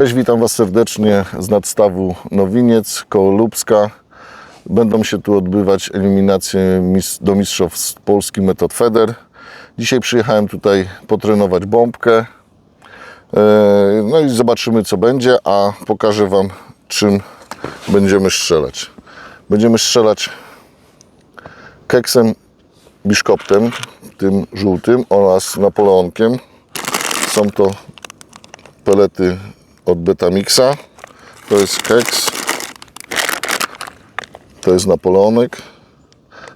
Cześć, witam Was serdecznie z nadstawu Nowiniec, koło Lubska. Będą się tu odbywać eliminacje do Mistrzostw Polski Metod Feder. Dzisiaj przyjechałem tutaj potrenować bombkę. E, No i zobaczymy co będzie, a pokażę Wam czym będziemy strzelać. Będziemy strzelać keksem biszkoptem, tym żółtym oraz napoleonkiem. Są to pelety od Betamixa. To jest keks. To jest napoleonek.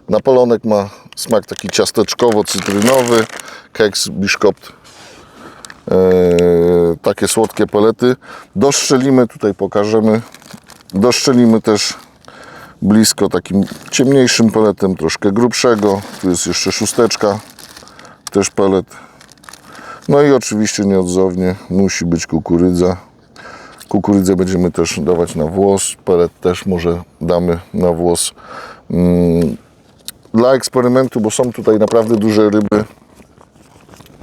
Napoleonek ma smak taki ciasteczkowo-cytrynowy. Keks biszkopt. E, takie słodkie pelety. Doszczelimy, tutaj pokażemy. Doszczelimy też blisko takim ciemniejszym peletem, troszkę grubszego. Tu jest jeszcze szósteczka, też pelet. No i oczywiście nieodzownie musi być kukurydza. Kukurydzę będziemy też dawać na włos, pelet też może damy na włos. Mm, Dla eksperymentu, bo są tutaj naprawdę duże ryby.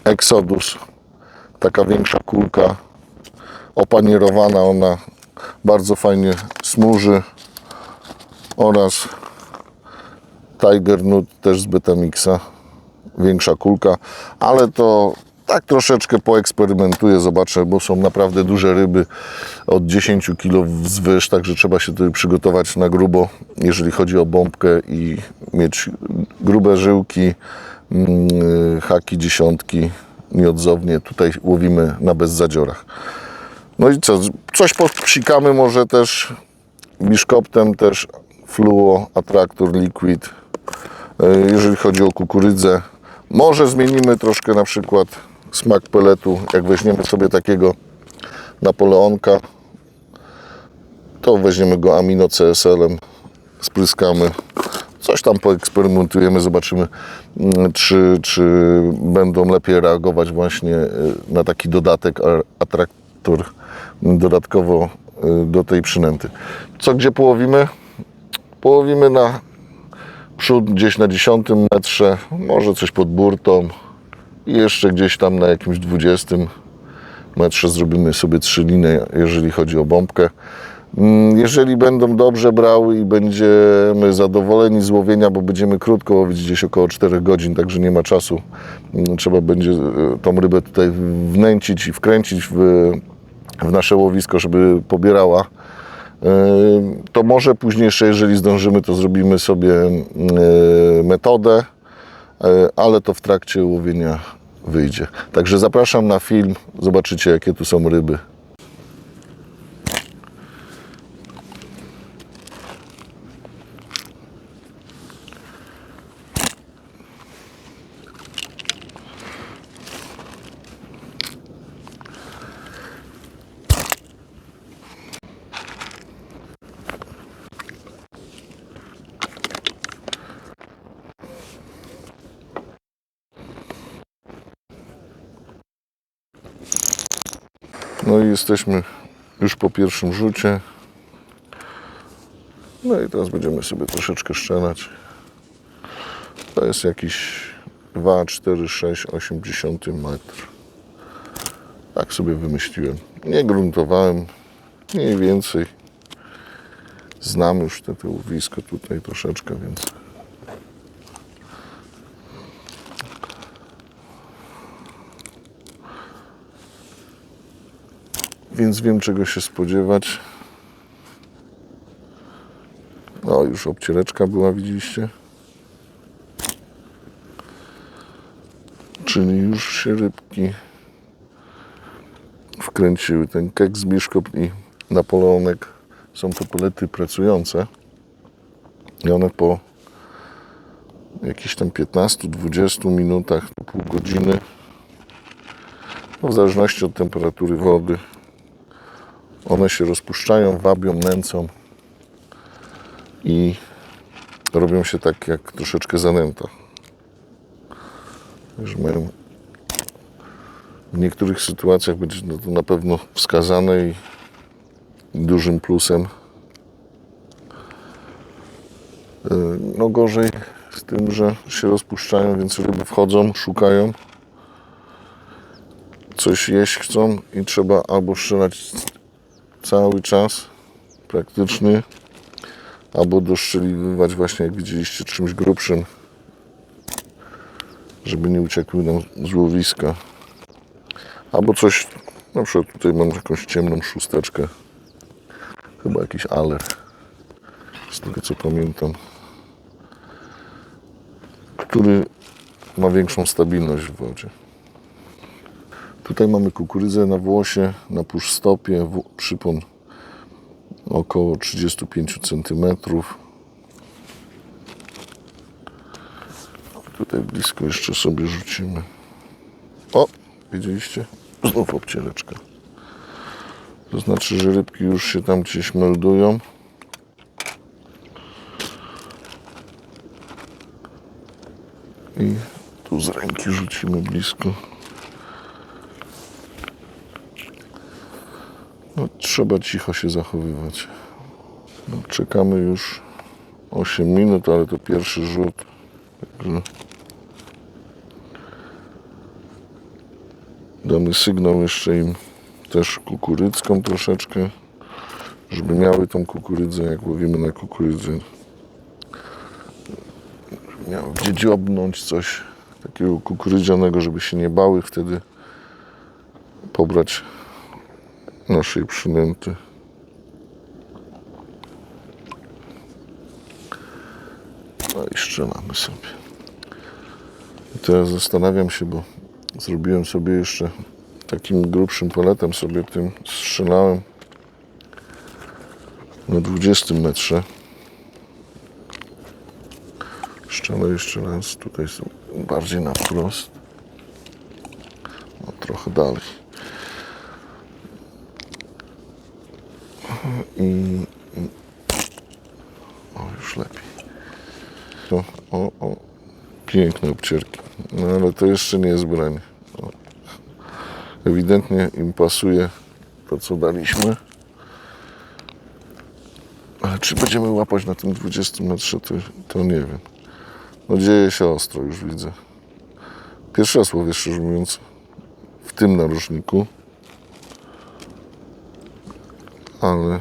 Exodus, taka większa kulka, opanierowana, ona bardzo fajnie smuży. Oraz Tiger Nut też z Betamixa, większa kulka, ale to tak troszeczkę poeksperymentuję, zobaczę, bo są naprawdę duże ryby od 10 kg wzwyż, także trzeba się tutaj przygotować na grubo, jeżeli chodzi o bombkę i mieć grube żyłki, mm, haki, dziesiątki, nieodzownie. Tutaj łowimy na bezzadziorach. No i co, coś popsikamy może też biszkoptem, też fluo, atraktor, liquid. E, Jeżeli chodzi o kukurydzę, może zmienimy troszkę na przykład smak peletu, jak weźmiemy sobie takiego Napoleonka, to weźmiemy go amino CSL-em, spryskamy, coś tam poeksperymentujemy, zobaczymy, mm, czy, czy będą lepiej reagować właśnie e, na taki dodatek, atraktor dodatkowo e, do tej przynęty. Co gdzie połowimy? Połowimy na przód gdzieś na 10 metrze, może coś pod burtą i jeszcze gdzieś tam na jakimś 20 metrze zrobimy sobie trzy liny, jeżeli chodzi o bombkę. Mm, Jeżeli będą dobrze brały i będziemy zadowoleni z łowienia, bo będziemy krótko łowić, gdzieś około 4 godzin, także nie ma czasu. Mm, Trzeba będzie e, tą rybę tutaj wnęcić i wkręcić w, w nasze łowisko, żeby pobierała. Yy, to może później jeszcze, jeżeli zdążymy, to zrobimy sobie yy, metodę, yy, ale to w trakcie łowienia wyjdzie. Także zapraszam na film, zobaczycie jakie tu są ryby. No i jesteśmy już po pierwszym rzucie. No i teraz będziemy sobie troszeczkę szczelać. To jest jakiś 2, 4, 6, 80 metr. Tak sobie wymyśliłem. Nie gruntowałem. Mniej więcej znam już te, łowisko tutaj troszeczkę, więc więc wiem czego się spodziewać. No, już obciereczka była, widzieliście? Czyli już się rybki wkręciły. Ten keks, biszkop i napoleonek są to pelety pracujące. I one po jakichś tam 15-20 minutach, pół godziny, no w zależności od temperatury wody, one się rozpuszczają, wabią, nęcą i robią się tak jak troszeczkę zanęta. Że mają w niektórych sytuacjach będzie to na pewno wskazane i dużym plusem. Yy, No gorzej z tym, że się rozpuszczają, więc ryby wchodzą, szukają. Coś jeść chcą i trzeba albo strzelać cały czas praktycznie. Albo doszczeliwać właśnie, jak widzieliście, czymś grubszym, żeby nie uciekły nam z łowiska. Albo coś, na przykład tutaj mam jakąś ciemną szósteczkę. Chyba jakiś aler, z tego co pamiętam, który ma większą stabilność w wodzie. Tutaj mamy kukurydzę na włosie, na puszstopie, przypon około 35 cm. Tutaj blisko jeszcze sobie rzucimy. O, widzieliście? Znów obcieleczka. To znaczy, że rybki już się tam gdzieś meldują. I tu z ręki rzucimy blisko. No, trzeba cicho się zachowywać. No, czekamy już 8 minut, ale to pierwszy rzut. Także damy sygnał jeszcze im też kukurydzką troszeczkę, żeby miały tą kukurydzę, jak łowimy na kukurydzę. Żeby Miały gdzie dziobnąć coś takiego kukurydzianego, żeby się nie bały wtedy pobrać naszej przynęty. No i strzelamy sobie. I teraz zastanawiam się, bo zrobiłem sobie jeszcze takim grubszym paletem sobie tym strzelałem na 20 metrze. Strzelę jeszcze raz, tutaj bardziej na wprost. No, trochę dalej. I, i o, już lepiej. To, o, o, piękne obcierki. No ale to jeszcze nie jest. O. Ewidentnie im pasuje to, co daliśmy. Ale czy będziemy łapać na tym 20 metrze, to, to nie wiem. No dzieje się ostro, już widzę. Pierwszy raz łowię, szczerze mówiąc, w tym narożniku. Ale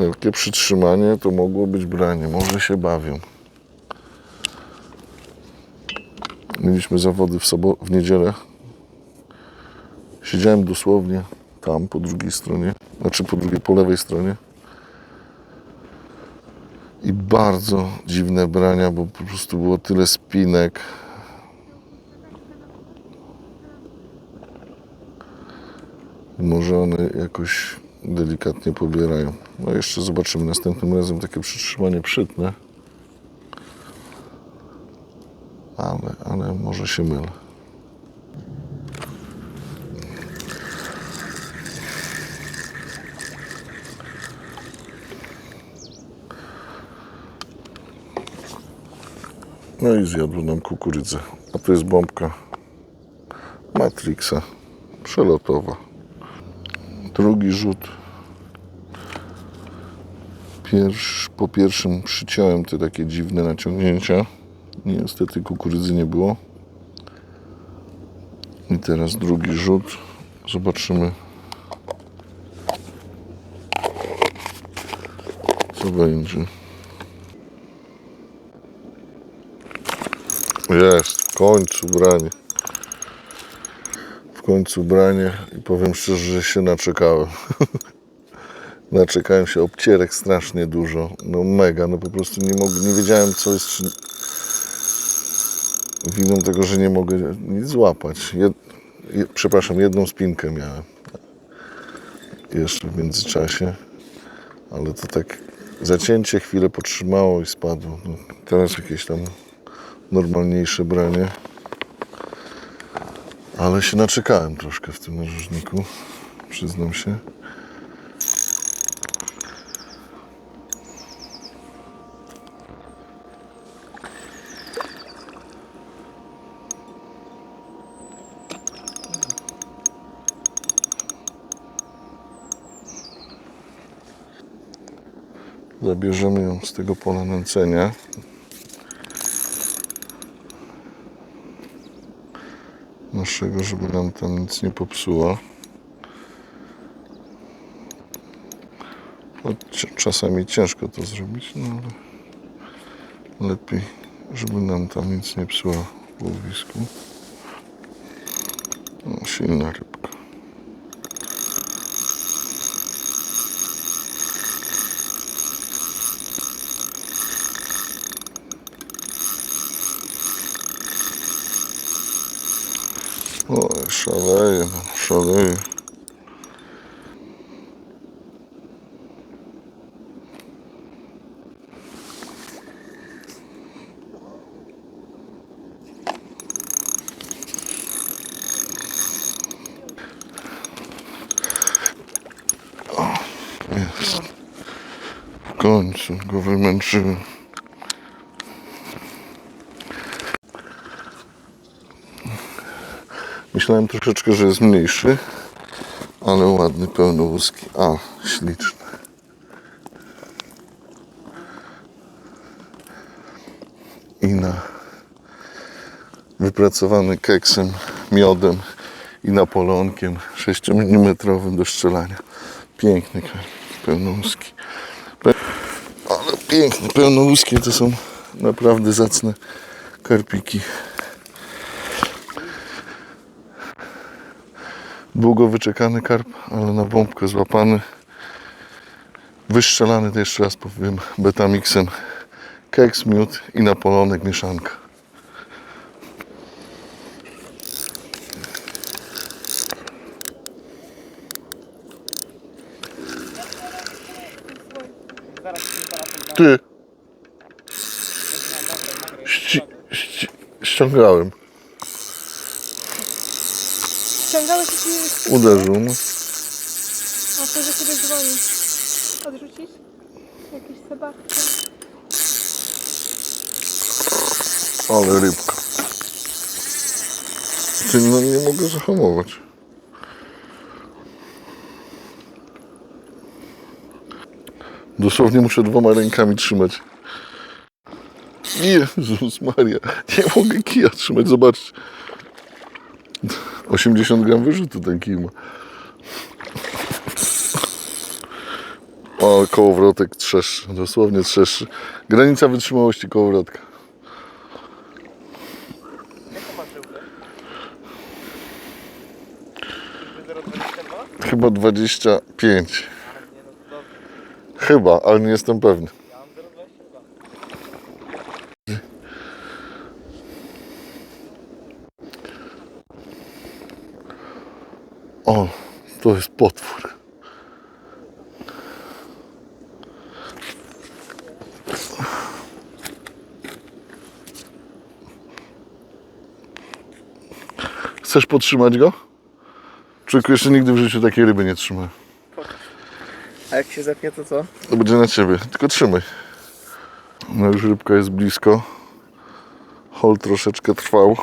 Wielkie przytrzymanie to mogło być branie. Może się bawią. Mieliśmy zawody w, sobo- w niedzielę. Siedziałem dosłownie tam po drugiej stronie, znaczy po drugiej, po lewej stronie. I bardzo dziwne brania, bo po prostu było tyle spinek. Może one jakoś delikatnie pobierają. No jeszcze zobaczymy następnym razem takie przytrzymanie przytnę. Ale, ale może się mylę. No i zjadł nam kukurydzę. A to jest bombka Matrixa przelotowa. Drugi rzut. Pierwsz, po pierwszym przyciąłem te takie dziwne naciągnięcia. Niestety kukurydzy nie było. I teraz drugi rzut. Zobaczymy. Co będzie. Jest, w końcu branie. W końcu branie i powiem szczerze, że się naczekałem. naczekałem się obcierek strasznie dużo. No mega, no po prostu nie, mog, nie wiedziałem co jest czy... winą tego, że nie mogę nic złapać. Jed, je, przepraszam, jedną spinkę miałem jeszcze w międzyczasie, ale to tak zacięcie chwilę potrzymało i spadło. No, teraz jakieś tam normalniejsze branie. Ale się naczekałem troszkę w tym narożniku, przyznam się. Zabierzemy ją z tego pola nęcenia. naszego, żeby nam tam nic nie popsuło. Choć czasami ciężko to zrobić, no ale lepiej, żeby nam tam nic nie psuło w łowisku. No, silna rybka. O, szaleje, szaleje. W końcu go wymęczyłem. Myślałem troszeczkę, że jest mniejszy, ale ładny, pełnołuski. A, śliczny. I na wypracowany keksem, miodem i napolonkiem 6 mm do strzelania. Piękny karp, pełnołuski. Pe- Ale piękne, to są naprawdę zacne karpiki. Długo wyczekany karp, ale na bombkę złapany. Wystrzelany, to jeszcze raz powiem, betamixem. Keks, miód i napolonek mieszanka. Ty! Ści- ści- ściągałem. Ściągałeś i ci? Uderzył. No. A to, że sobie dzwoni. Odrzucić? Jakieś zabawki. Ale rybka. Ty, no nie mogę zahamować. Dosłownie muszę dwoma rękami trzymać. Jezus Maria, nie mogę kija trzymać, zobaczcie. 80 gram wyrzutu ten kij ma. O, kołowrotek trzeszczy, dosłownie trzeszczy. Granica wytrzymałości kołowrotka. Chyba 25. Chyba, ale nie jestem pewny. O, to jest potwór. Chcesz podtrzymać go? Człowieku, jeszcze nigdy w życiu takiej ryby nie trzymałem. A jak się zepnie, to co? To będzie na ciebie, tylko trzymaj. No już rybka jest blisko. Hol troszeczkę trwał.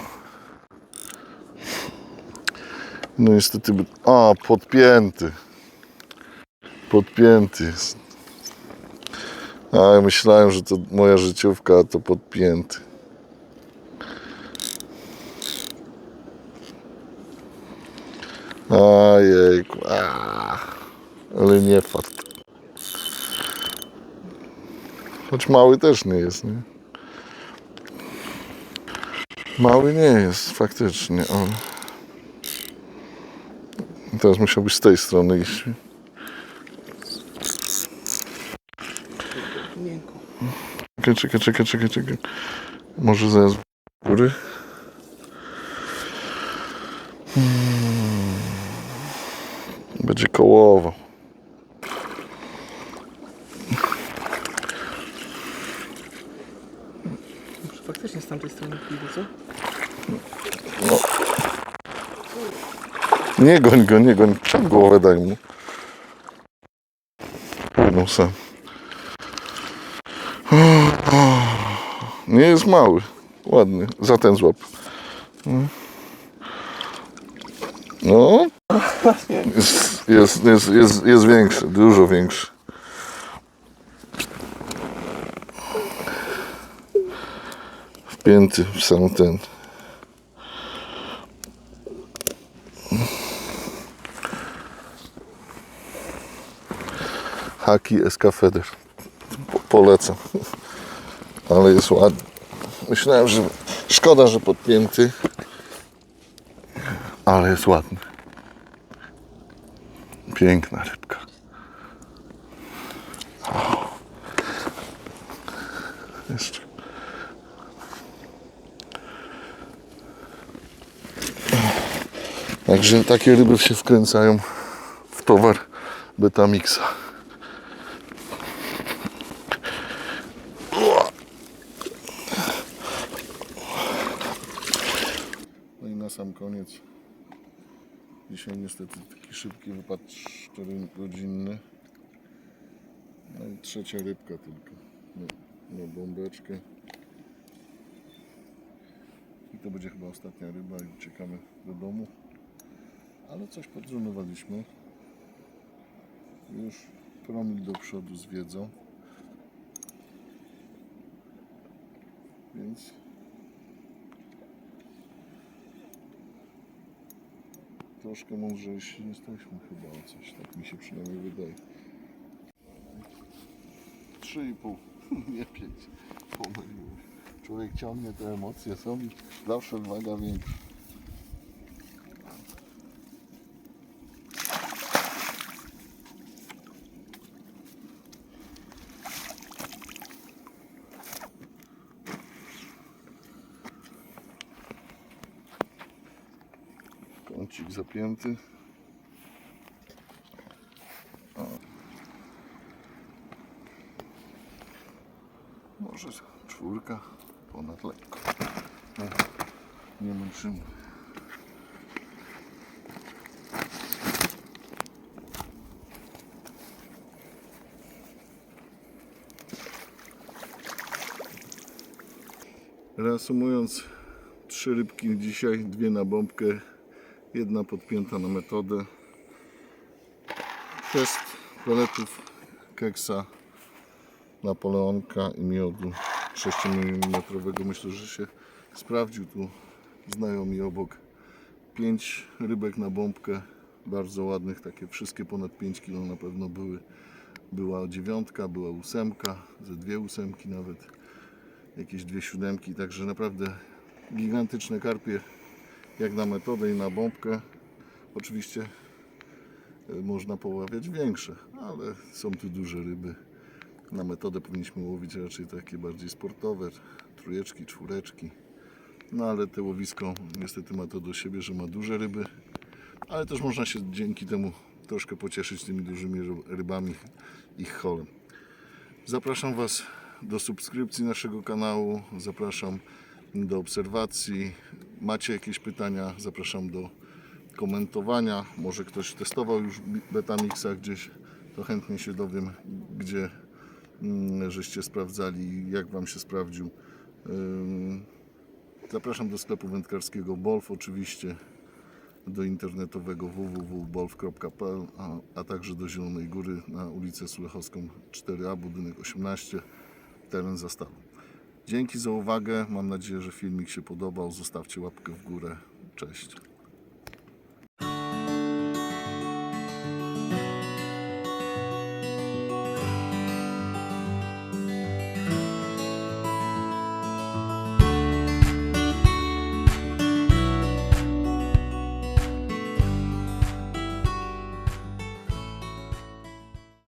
No niestety... A, podpięty. Podpięty jest. A, ja myślałem, że to moja życiówka, a to podpięty. Ojejku, a, ale nie fart. Choć mały też nie jest, nie? Mały nie jest, faktycznie, ale... Teraz musiałbyś z tej strony iść. Miękko. Czekaj, czekaj, czekaj, czekaj, czekaj. Może zaraz w góry? Hmm. Będzie kołowo. Może faktycznie z tamtej strony pójdę, co? Nie goń go, nie goń. Czep głowę daj mu. Sam. Nie jest mały. Ładny. Za ten złap. No. Jest, jest, jest, jest, jest większy. Dużo większy. Wpięty w sam ten. Haki Escafeder. Po, polecam. Ale jest ładny. Myślałem, że szkoda, że podpięty. Ale jest ładny. Piękna rybka. O. Jeszcze. Także takie ryby się wkręcają w towar Betamixa. No i na sam koniec. Dzisiaj niestety taki szybki wypad 4 godzinny. No i trzecia rybka tylko. Na, na bombeczkę. I to będzie chyba ostatnia ryba i uciekamy do domu. Ale coś podżonowaliśmy. Już promil do przodu z wiedzą. Więc troszkę mądrzejsi jesteśmy chyba o coś. Tak mi się przynajmniej wydaje. 3,5, nie 5. Pomyliłem. Człowiek ciągnie, te emocje są zawsze waga większa. Kącik zapięty. O. Może czwórka ponad lekko. No, nie męczymy. Reasumując, trzy rybki dzisiaj, dwie na bombkę, jedna podpięta na metodę. Test peletów keksa Napoleonka i miodu 6 mm. Myślę, że się sprawdził tu znajomi obok. 5 rybek na bombkę, bardzo ładnych, takie wszystkie ponad 5 kg na pewno były. Była dziewiątka, była ósemka, ze dwie ósemki nawet, jakieś dwie siódemki, także naprawdę gigantyczne karpie jak na metodę i na bombkę. Oczywiście e, można poławiać większe, ale są tu duże ryby. Na metodę powinniśmy łowić raczej takie bardziej sportowe, trójeczki, czwóreczki. No ale te łowisko niestety ma to do siebie, że ma duże ryby, ale też można się dzięki temu troszkę pocieszyć tymi dużymi ryb- rybami, ich holem. Zapraszam Was do subskrypcji naszego kanału, zapraszam do obserwacji. Macie jakieś pytania, zapraszam do komentowania. Może ktoś testował już Betamixa gdzieś, to chętnie się dowiem, gdzie mm, żeście sprawdzali, jak Wam się sprawdził. Zapraszam do sklepu wędkarskiego Bolf oczywiście, do internetowego www.bolf.pl, a, a także do Zielonej Góry na ulicę Sulechowską 4A, budynek 18, teren zastawu. Dzięki za uwagę, mam nadzieję, że filmik się podobał. Zostawcie łapkę w górę. Cześć.